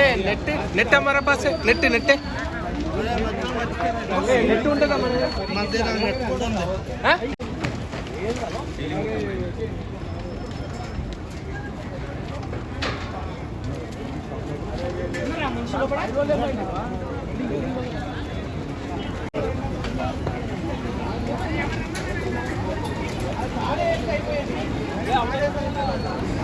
ఏ net net అమ్మారా pass net నెట్టే net ఉంటుందా మన Yeah, I'm ready.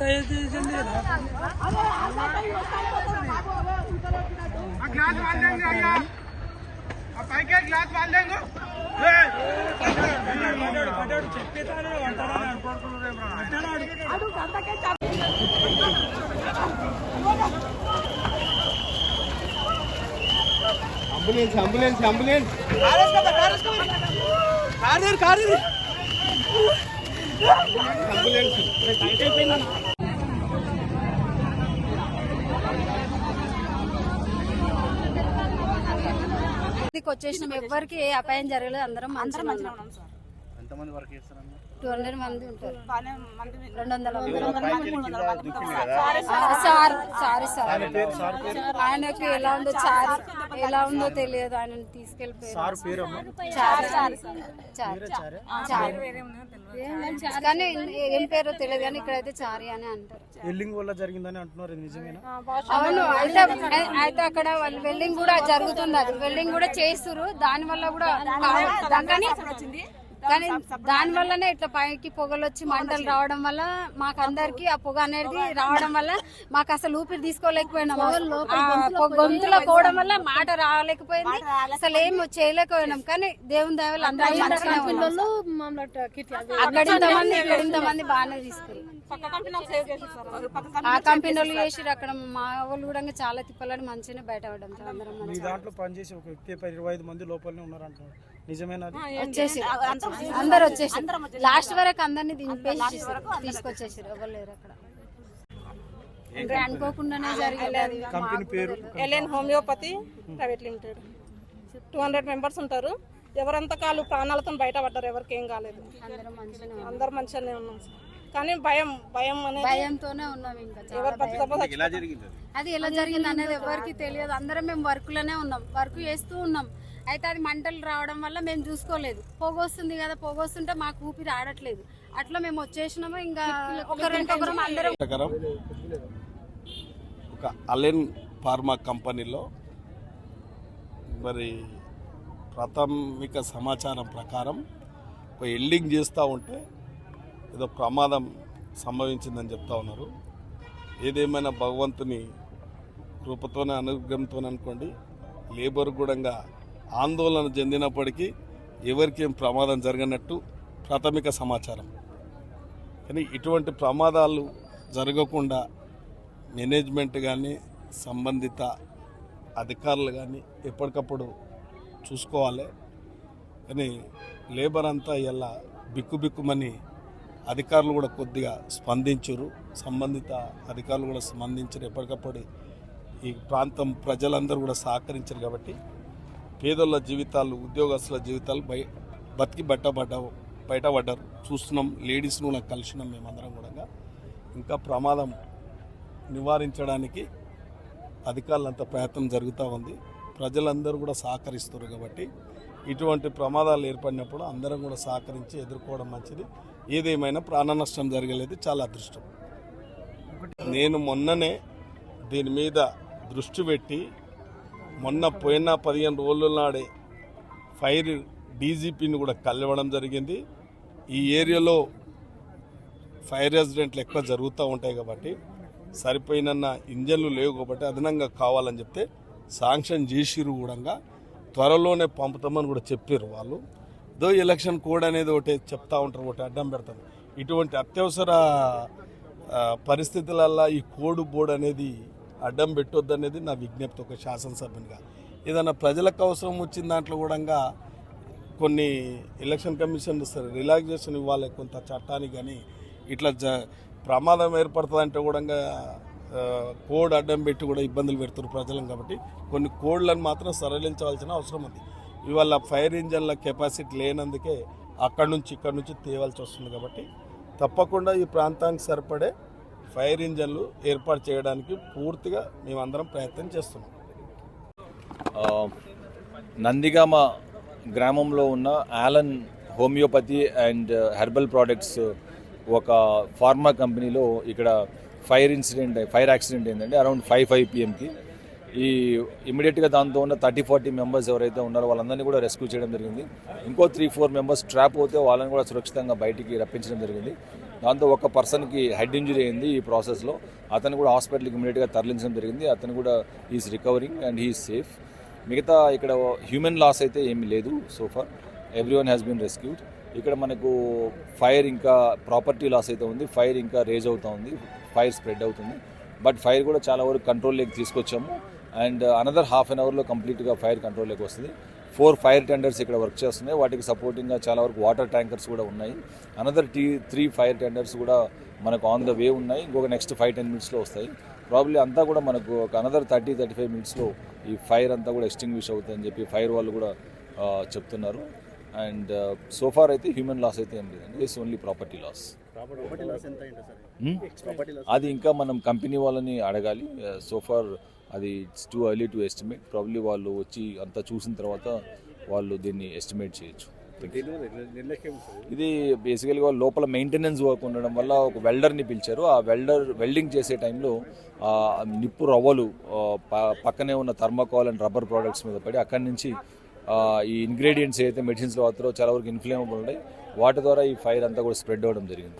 ఇంత చేసింది ఆ గ్లాస్ వాల్ देंगे అయ్యా ఆ పైకే గ్లాస్ వాల్ देंगे ambulance ambulance ambulance car car ambulance ఇంటికి వచ్చేసినాం ఎవ్వరికి ఏ అపాయం జరగలేదు. అందరం అందరం ఎంతమంది వర్క్ చేస్తారన్న టూ హండ్రెడ్ మంది ఉంటారు. రెండు వందల కదా? Sir sorry. సార్ ఆయనకు ఎలా ఉందో చారి ఎలా ఉందో తెలియదు. ఆయన తీసుకెళ్ళిపోయారు. చారి. చారి. చారి? కానీ ఏం పేరో తెలియదు కానీ ఇక్కడైతే చారి అని అంటారు. ఎల్లింగ్ వల్ల జరిగిందని అంటున్నారు నిజమేనా? అవును అయితే అయితే అక్కడ వాళ్ళు వెల్డింగ్ కూడా జరుగుతుంది అది వెల్డింగ్ కూడా చేస్తురు దాని వల్ల కూడా కానీ దాని వల్లనే ఇట్లా పైకి పొగలు వచ్చి మంటలు రావడం వల్ల మాకు అందరికి ఆ పొగ అనేది రావడం వల్ల మాకు అసలు ఊపిరి తీసుకోలేకపోయినాం. ఆ పొగ- గొంతులో పోవడం వల్ల మాట రాలేకపోయింది. అసలు ఏం చేయలేకపోయినాం. కానీ దేవుని దయవల్ల అందరూ. అక్కడ ఇంతమంది ఇక్కడ ఇంతమంది బాగానే తీసుకెళ్ళి ఆ కంపెనీ వాళ్ళు చేసి అక్కడ. మా వాళ్ళు కూడా చాలా తిప్పలని మంచిగానే బయట పడ్డాం అందరం దాంట్లో పనిచేసి ఒక వ్యక్తి ఇరవై ఐదు మంది లోపలనే ఉన్నారు అంటున్నారు నిజమేనా అది? వచ్చేసి అందరు వచ్చేసి లాస్ట్ వరకు అందరిని దింపేసి తీసుకొచ్చేసారు ఎవరు లేరు అక్కడ. ఇంకా అనుకోకుండానే జరిగేది కంపెనీ పేరు? LN homeopathy private limited two hundred members ఉంటారు. ఎవరంతా కాళ్ళు ప్రాణాలతో బయటపడ్డారు ఎవరికి ఏం కాలేదు. అందరం మంచిగానే ఉన్నాం. కానీ భయం భయం అనేది భయంతోనే ఉన్నాం ఇంకా ఎవరు అది ఎలా జరిగింది అనేది ఎవరికి తెలియదు. అందరం మేము వర్క్లోనే ఉన్నాం. వర్క్ చేస్తూ ఉన్నాం. అయితే అది మంటలు రావడం వల్ల మేము చూసుకోలేదు. పొగొస్తుంది కదా పొగొస్తుంటే మాకు ఊపిరి ఆడట్లేదు. అట్లా మేము వచ్చేసినాము ఇంకా ఒకరింకొకరం అందరం ప్రకారం ఒక అలెన్ ఫార్మా కంపెనీలో మరి ప్రాథమిక సమాచారం ప్రకారం ఒక ఎల్డింగ్ చేస్తూ ఉంటే ఏదో ప్రమాదం సంభవించిందని చెప్తా ఉన్నారు. ఏదేమైనా భగవంతుని కృపతోనే అనుగ్రహంతో అనుకోండి లేబర్ కూడా ఆందోళన చెందినప్పటికీ ఎవరికేం ప్రమాదం జరగనట్టు ప్రాథమిక సమాచారం. కానీ ఇటువంటి ప్రమాదాలు జరగకుండా మేనేజ్మెంట్ కానీ సంబంధిత అధికారులు కానీ ఎప్పటికప్పుడు చూసుకోవాలి. కానీ లేబర్ అంతా ఇలా బిక్కుబిక్కుమని అధికారులు కూడా కొద్దిగా స్పందించరు. సంబంధిత అధికారులు కూడా స్పందించరు. ఎప్పటికప్పుడు ఈ ప్రాంతం ప్రజలందరూ కూడా సహకరించరు కాబట్టి పేదోళ్ళ జీవితాలు ఉద్యోగస్తుల జీవితాలు బయ బతికి బట్టబడ్డ బయటపడ్డారు. చూస్తున్నాం లేడీస్ను నాకు కలిసినాం మేమందరం కూడా. ఇంకా ప్రమాదం నివారించడానికి అధికారులంతా ప్రయత్నం జరుగుతూ ఉంది. ప్రజలందరూ కూడా సహకరిస్తారు కాబట్టి ఇటువంటి ప్రమాదాలు ఏర్పడినప్పుడు అందరం కూడా సహకరించి ఎదుర్కోవడం మంచిది. ఏదేమైనా ప్రాణ నష్టం జరగలేదు చాలా అదృష్టం. నేను మొన్ననే దీని మీద దృష్టి పెట్టి మొన్న పోయిన పదిహేను రోజుల నాడే ఫైర్ డీజీపీని కూడా కలవడం జరిగింది. ఈ ఏరియాలో ఫైర్ యాక్సిడెంట్లు ఎక్కువ జరుగుతూ ఉంటాయి కాబట్టి సరిపోయినన్న ఇంజన్లు లేవు కాబట్టి అదనంగా కావాలని చెప్తే శాంక్షన్ చేసిరు కూడా త్వరలోనే పంపుతామని కూడా చెప్పారు వాళ్ళు. దో ఎలక్షన్ కోడ్ అనేది ఒకటి చెప్తా ఉంటారు ఒకటి అడ్డం పెడతారు. ఇటువంటి అత్యవసర పరిస్థితులల్లో ఈ కోడ్ బోర్డు అనేది అడ్డం పెట్టొద్దు అనేది నా విజ్ఞప్తి ఒక శాసనసభ్యునిగా ఏదైనా ప్రజలకు అవసరం వచ్చిన దాంట్లో కూడా కొన్ని ఎలక్షన్ కమిషన్ రిలాక్సేషన్ ఇవ్వాలి కొంత చట్టానికి కానీ ఇట్లా జ ప్రమాదం ఏర్పడుతుందంటే కూడా కోడ్ అడ్డం పెట్టి కూడా ఇబ్బందులు పెడుతున్నారు ప్రజలను కాబట్టి కొన్ని కోడ్లను మాత్రం సరళించవలసిన అవసరం ఉంది. ఇవాళ ఫైర్ ఇంజన్ల కెపాసిటీ లేనందుకే అక్కడి నుంచి ఇక్కడి నుంచి తేవాల్సి వస్తుంది కాబట్టి తప్పకుండా ఈ ప్రాంతానికి సరిపడే ఫైర్ ఇంజన్లు ఏర్పాటు చేయడానికి పూర్తిగా మేమందరం ప్రయత్నం చేస్తున్నాం. నందిగామ గ్రామంలో ఉన్న Allen homeopathy and herbal products ఒక ఫార్మా కంపెనీలో ఇక్కడ ఫైర్ ఇన్సిడెంట్ ఫైర్ యాక్సిడెంట్ ఏంటంటే అరౌండ్ ఫైవ్ ఫైవ్ పిఎంకి ఈ ఇమీడియట్గా దాంతో ఉన్న థర్టీ ఫార్టీ మెంబర్స్ ఎవరైతే ఉన్నారో వాళ్ళందరినీ కూడా రెస్క్యూ చేయడం జరిగింది. ఇంకో త్రీ ఫోర్ మెంబర్స్ ట్రాప్ అవుతే వాళ్ళని కూడా సురక్షితంగా బయటికి రప్పించడం జరిగింది. దాంతో ఒక పర్సన్కి హెడ్ ఇంజరీ అయింది ఈ ప్రాసెస్లో. అతను కూడా హాస్పిటల్కి ఇమీడియట్గా తరలించడం జరిగింది. అతను కూడా is recovering and he is safe. మిగతా ఇక్కడ హ్యూమన్ లాస్ అయితే ఏమీ లేదు so far everyone has been rescued. ఇక్కడ మనకు ఫైర్ ఇంకా ప్రాపర్టీ లాస్ అయితే ఉంది. ఫైర్ ఇంకా రేజ్ అవుతూ ఉంది. ఫైర్ స్ప్రెడ్ అవుతుంది. బట్ ఫైర్ కూడా చాలా వరకు కంట్రోల్లోకి తీసుకొచ్చాము. అండ్ అనదర్ హాఫ్ అన్ అవర్లో కంప్లీట్గా ఫైర్ కంట్రోల్లోకి వస్తుంది. ఫోర్ ఫైర్ టెండర్స్ ఇక్కడ వర్క్ చేస్తున్నాయి. వాటికి సపోర్టింగ్గా చాలా వరకు వాటర్ ట్యాంకర్స్ కూడా ఉన్నాయి. Another T three fire tenders కూడా మనకు ఆన్ ద వే ఉన్నాయి. ఇంకొక నెక్స్ట్ ఫైవ్ టెన్ మినిట్స్లో వస్తాయి. ప్రాబ్లీ అంతా కూడా మనకు ఒక అనదర్ థర్టీ థర్టీ ఫైవ్ మినిట్స్లో ఈ ఫైర్ అంతా కూడా ఎక్స్టింగ్విష్ అవుతుందని చెప్పి ఫైర్ వాళ్ళు కూడా చెప్తున్నారు. అండ్ సోఫార్ అయితే హ్యూమన్ లాస్ అయితే ఏం లేదండి. ఇట్స్ ఓన్లీ ప్రాపర్టీ లాస్ అది ఇంకా మనం కంపెనీ వాళ్ళని అడగాలి. సోఫార్ అది it's too early to estimate probably వాళ్ళు వచ్చి అంతా చూసిన తర్వాత వాళ్ళు దీన్ని ఎస్టిమేట్ చేయొచ్చు. ఇది బేసికల్గా లోపల మెయింటెనెన్స్ వర్క్ ఉండడం వల్ల ఒక వెల్డర్ని పిలిచారు. ఆ వెల్డర్ వెల్డింగ్ చేసే టైంలో నిప్పు రవ్వలు పక్కనే ఉన్న థర్మాకోల్ అండ్ రబ్బర్ ప్రోడక్ట్స్ మీద పడి అక్కడి నుంచి ఈ ఇంగ్రీడియంట్స్ ఏదైతే మెడిసిన్స్ వాడతారో చాలా వరకు ఇన్ఫ్లేమబుల్ ఉన్నాయి వాటి ద్వారా ఈ ఫైర్ అంతా కూడా స్ప్రెడ్ అవ్వడం జరిగింది.